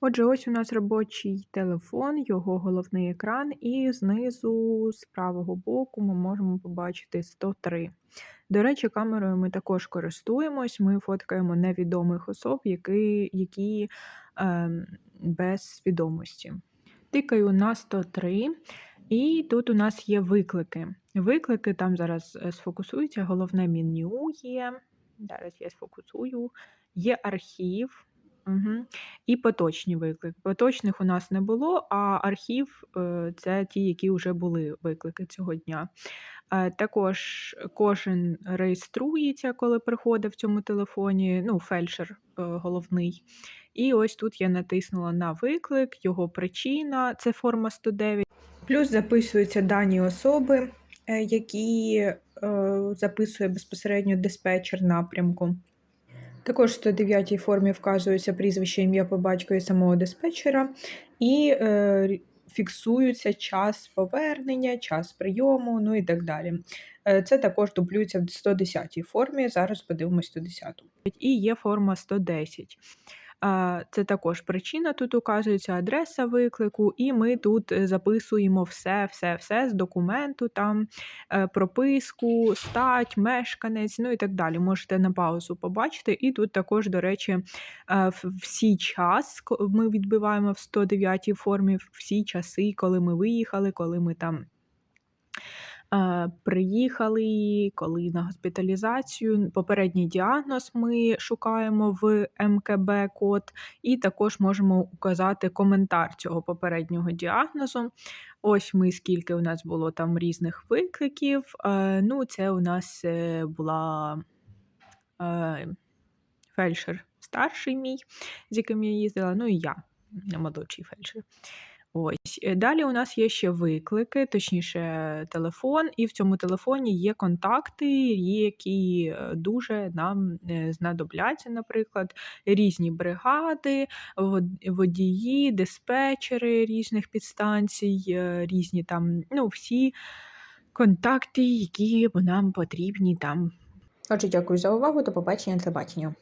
Отже, ось у нас робочий телефон, його головний екран, і знизу з правого боку ми можемо побачити 103. До речі, камерою ми також користуємось, ми фоткаємо невідомих особ, які які ем, без свідомості. Тикаю на 103, і тут у нас є виклики. Виклики там зараз е, сфокусуються, головне меню є. Зараз я сфокусую, є архів. Угу. І поточні виклики. Поточних у нас не було, а архів е, це ті, які вже були виклики цього дня. Е, також кожен реєструється, коли приходить в цьому телефоні, ну, фельдшер е, головний. І ось тут я натиснула на виклик, його причина це форма 109. Плюс записуються дані особи, які записує безпосередньо диспетчер напрямку. Також в 109 формі вказується прізвище, ім'я по батькові самого диспетчера і е, фіксується час повернення, час прийому, ну і так далі. Е, це також дублюється в 110 формі. Зараз подивимось 110. І є форма 110. Це також причина, тут указується адреса виклику, і ми тут е, записуємо все, все, все з документу, там е, прописку, стать, мешканець, ну і так далі. Можете на паузу побачити. І тут також, до речі, е, всі час ми відбиваємо в 109 формі, всі часи, коли ми виїхали, коли ми там. Приїхали, коли на госпіталізацію. Попередній діагноз ми шукаємо в МКБ-код, і також можемо указати коментар цього попереднього діагнозу. Ось ми скільки у нас було там різних викликів. Е, ну, це у нас е, була е, фельдшер старший мій, з яким я їздила, ну і я, молодший фельдшер. Ось. Е, далі у нас є ще виклики, точніше, телефон, і в цьому телефоні є контакти, які е, дуже нам е, знадобляться, наприклад, різні бригади, водії, диспетчери різних підстанцій, різні там, ну, всі контакти, які нам потрібні там. Отже, дякую за увагу. До побачення, телебачення.